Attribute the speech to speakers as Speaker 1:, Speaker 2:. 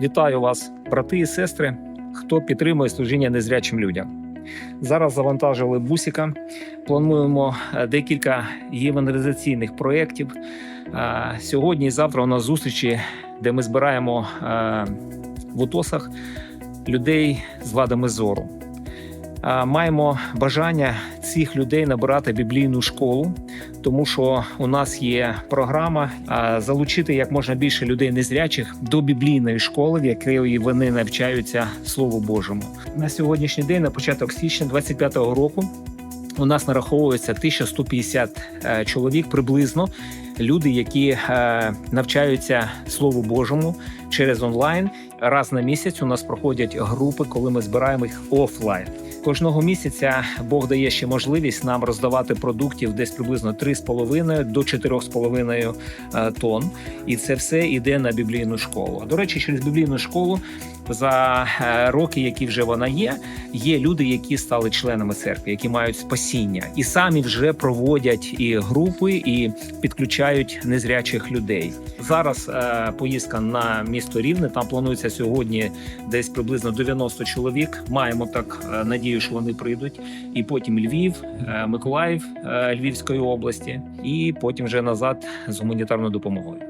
Speaker 1: Вітаю вас, брати і сестри, хто підтримує служіння незрячим людям. Зараз завантажили бусика. Плануємо е, декілька євангелізаційних проєктів. Е, Сьогодні і завтра у нас зустрічі, де ми збираємо е, в УТОСах людей з вадами зору. Маємо бажання цих людей набирати біблійну школу, тому що у нас є програма залучити як можна більше людей незрячих до біблійної школи, в якій вони навчаються Слову Божому. На сьогоднішній день, на початок січня 25-го року, у нас нараховується 1150 е, чоловік приблизно. Люди, які е, навчаються Слову Божому через онлайн. Раз на місяць у нас проходять групи, коли ми збираємо їх офлайн. Кожного місяця Бог дає ще можливість нам роздавати продуктів десь приблизно 3,5 до 4,5 е, тонн. І це все йде на біблійну школу. До речі, через біблійну школу за е, роки, які вже вона є, є люди, які стали членами церкви, які мають спасіння, і самі вже проводять і групи, і підключають незрячих людей. Зараз е, поїздка на місто Рівне. Там планується сьогодні десь приблизно 90 чоловік. Маємо так е, надію, що вони прийдуть. І потім Львів, е, Миколаїв е, Львівської області, і потім вже назад з гуманітарною допомогою.